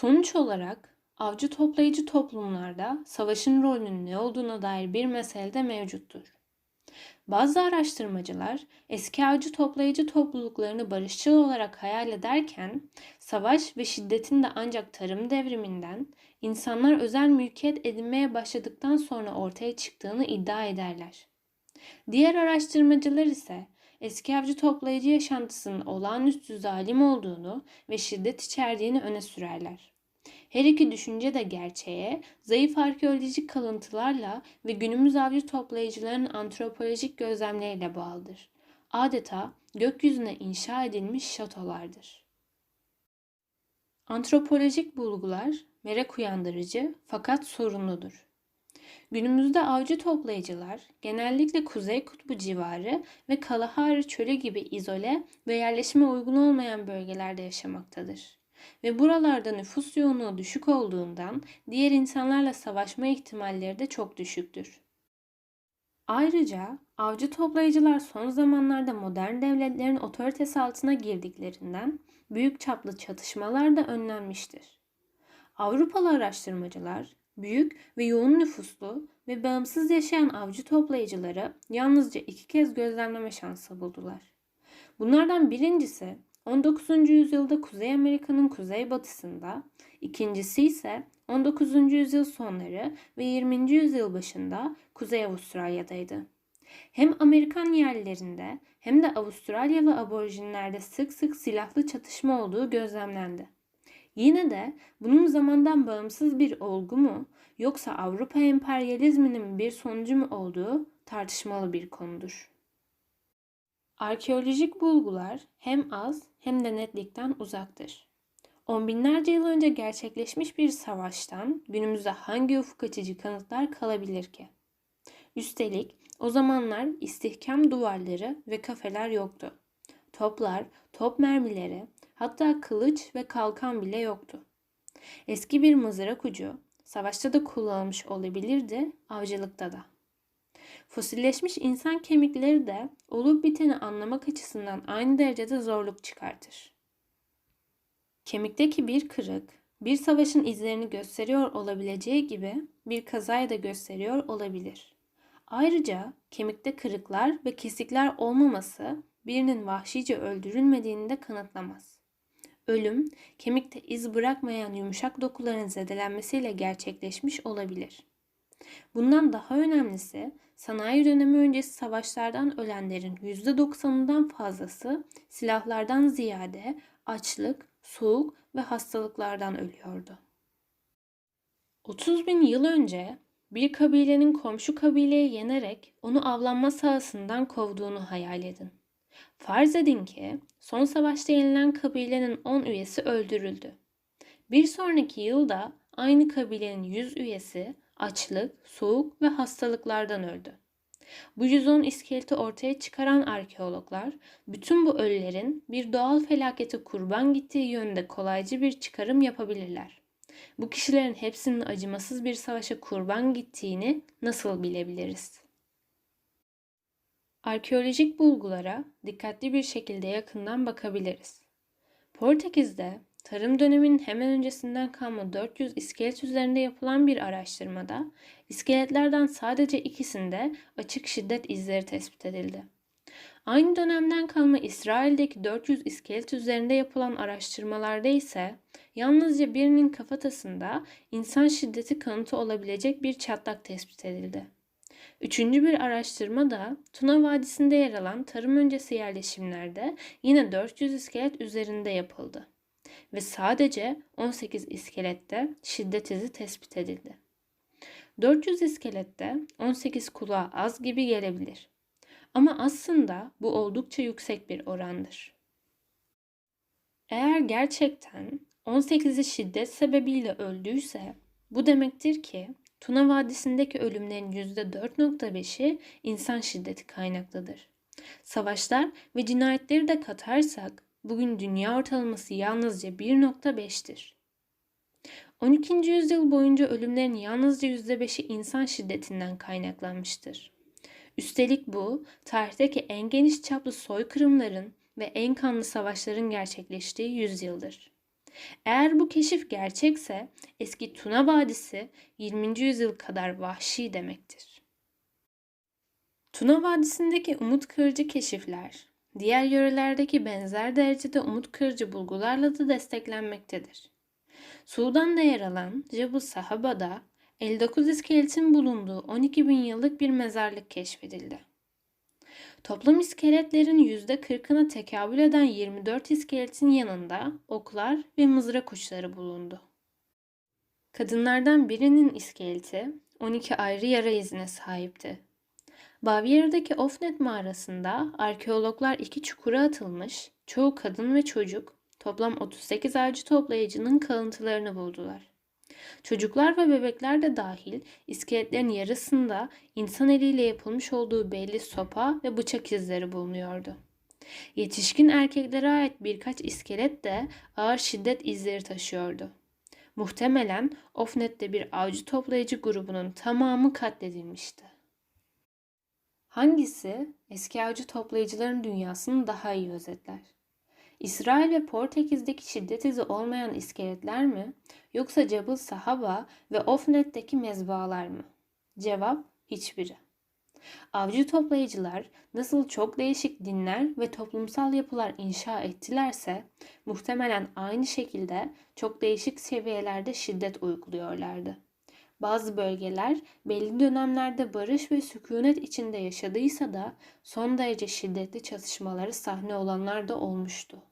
Sonuç olarak avcı toplayıcı toplumlarda savaşın rolünün ne olduğuna dair bir mesele de mevcuttur. Bazı araştırmacılar eski avcı toplayıcı topluluklarını barışçıl olarak hayal ederken savaş ve şiddetin de ancak tarım devriminden insanlar özel mülkiyet edinmeye başladıktan sonra ortaya çıktığını iddia ederler. Diğer araştırmacılar ise eski avcı toplayıcı yaşantısının olağanüstü zalim olduğunu ve şiddet içerdiğini öne sürerler. Her iki düşünce de gerçeğe, zayıf arkeolojik kalıntılarla ve günümüz avcı toplayıcıların antropolojik gözlemleriyle bağlıdır. Adeta gökyüzüne inşa edilmiş şatolardır. Antropolojik bulgular merak uyandırıcı fakat sorunludur. Günümüzde avcı toplayıcılar genellikle Kuzey Kutbu civarı ve Kalahari Çölü gibi izole ve yerleşime uygun olmayan bölgelerde yaşamaktadır. Ve buralarda nüfus yoğunluğu düşük olduğundan diğer insanlarla savaşma ihtimalleri de çok düşüktür. Ayrıca avcı toplayıcılar son zamanlarda modern devletlerin otoritesi altına girdiklerinden büyük çaplı çatışmalar da önlenmiştir. Avrupalı araştırmacılar büyük ve yoğun nüfuslu ve bağımsız yaşayan avcı toplayıcıları yalnızca iki kez gözlemleme şansı buldular. Bunlardan birincisi 19. yüzyılda Kuzey Amerika'nın kuzeybatısında, ikincisi ise 19. yüzyıl sonları ve 20. yüzyıl başında Kuzey Avustralya'daydı. Hem Amerikan yerlilerinde hem de Avustralyalı aborjinlerde sık sık silahlı çatışma olduğu gözlemlendi. Yine de bunun zamandan bağımsız bir olgu mu yoksa Avrupa emperyalizminin bir sonucu mu olduğu tartışmalı bir konudur. Arkeolojik bulgular hem az hem de netlikten uzaktır. On binlerce yıl önce gerçekleşmiş bir savaştan günümüzde hangi ufuk açıcı kanıtlar kalabilir ki? Üstelik o zamanlar istihkam duvarları ve kafeler yoktu. Toplar, top mermileri, hatta kılıç ve kalkan bile yoktu. Eski bir mızrak ucu savaşta da kullanılmış olabilirdi, avcılıkta da. Fosilleşmiş insan kemikleri de olup biteni anlamak açısından aynı derecede zorluk çıkartır. Kemikteki bir kırık, bir savaşın izlerini gösteriyor olabileceği gibi bir kazayı da gösteriyor olabilir. Ayrıca kemikte kırıklar ve kesikler olmaması birinin vahşice öldürülmediğini de kanıtlamaz. Ölüm, kemikte iz bırakmayan yumuşak dokuların zedelenmesiyle gerçekleşmiş olabilir. Bundan daha önemlisi sanayi dönemi öncesi savaşlardan ölenlerin %90'ından fazlası silahlardan ziyade açlık, soğuk ve hastalıklardan ölüyordu. 30 bin yıl önce bir kabilenin komşu kabileyi yenerek onu avlanma sahasından kovduğunu hayal edin. Farz edin ki son savaşta yenilen kabilenin 10 üyesi öldürüldü. Bir sonraki yılda aynı kabilenin 100 üyesi açlık, soğuk ve hastalıklardan öldü. Bu 110 iskeleti ortaya çıkaran arkeologlar bütün bu ölülerin bir doğal felakete kurban gittiği yönde kolaycı bir çıkarım yapabilirler. Bu kişilerin hepsinin acımasız bir savaşa kurban gittiğini nasıl bilebiliriz? Arkeolojik bulgulara dikkatli bir şekilde yakından bakabiliriz. Portekiz'de tarım döneminin hemen öncesinden kalma 400 iskelet üzerinde yapılan bir araştırmada iskeletlerden sadece ikisinde açık şiddet izleri tespit edildi. Aynı dönemden kalma İsrail'deki 400 iskelet üzerinde yapılan araştırmalarda ise yalnızca birinin kafatasında insan şiddeti kanıtı olabilecek bir çatlak tespit edildi. Üçüncü bir araştırma da Tuna Vadisi'nde yer alan tarım öncesi yerleşimlerde yine 400 iskelet üzerinde yapıldı. Ve sadece 18 iskelette şiddet izi tespit edildi. 400 iskelette 18 kulağa az gibi gelebilir. Ama aslında bu oldukça yüksek bir orandır. Eğer gerçekten 18'i şiddet sebebiyle öldüyse bu demektir ki Tuna Vadisi'ndeki ölümlerin %4.5'i insan şiddeti kaynaklıdır. Savaşlar ve cinayetleri de katarsak bugün dünya ortalaması yalnızca 1.5'tir. 12. yüzyıl boyunca ölümlerin yalnızca %5'i insan şiddetinden kaynaklanmıştır. Üstelik bu tarihteki en geniş çaplı soykırımların ve en kanlı savaşların gerçekleştiği yüzyıldır. Eğer bu keşif gerçekse eski Tuna Vadisi 20. yüzyıl kadar vahşi demektir. Tuna Vadisi'ndeki umut kırıcı keşifler, diğer yörelerdeki benzer derecede umut kırıcı bulgularla da desteklenmektedir. Sudan'da yer alan Cebel Sahaba'da 59 iskeletin bulunduğu 12 bin yıllık bir mezarlık keşfedildi. Toplam iskeletlerin %40'ına tekabül eden 24 iskeletin yanında oklar ve mızrak uçları bulundu. Kadınlardan birinin iskeleti 12 ayrı yara izine sahipti. Bavyera'daki Ofnet mağarasında arkeologlar iki çukura atılmış, çoğu kadın ve çocuk, toplam 38 avcı toplayıcının kalıntılarını buldular. Çocuklar ve bebekler de dahil iskeletlerin yarısında insan eliyle yapılmış olduğu belli sopa ve bıçak izleri bulunuyordu. Yetişkin erkeklere ait birkaç iskelet de ağır şiddet izleri taşıyordu. Muhtemelen Ofnet'te bir avcı toplayıcı grubunun tamamı katledilmişti. Hangisi eski avcı toplayıcıların dünyasını daha iyi özetler? İsrail ve Portekiz'deki şiddet izi olmayan iskeletler mi yoksa Cebel Sahaba ve Ofnet'teki mezbalar mı? Cevap hiçbiri. Avcı toplayıcılar nasıl çok değişik dinler ve toplumsal yapılar inşa ettilerse muhtemelen aynı şekilde çok değişik seviyelerde şiddet uyguluyorlardı. Bazı bölgeler belli dönemlerde barış ve sükunet içinde yaşadıysa da son derece şiddetli çatışmaları sahne olanlar da olmuştu.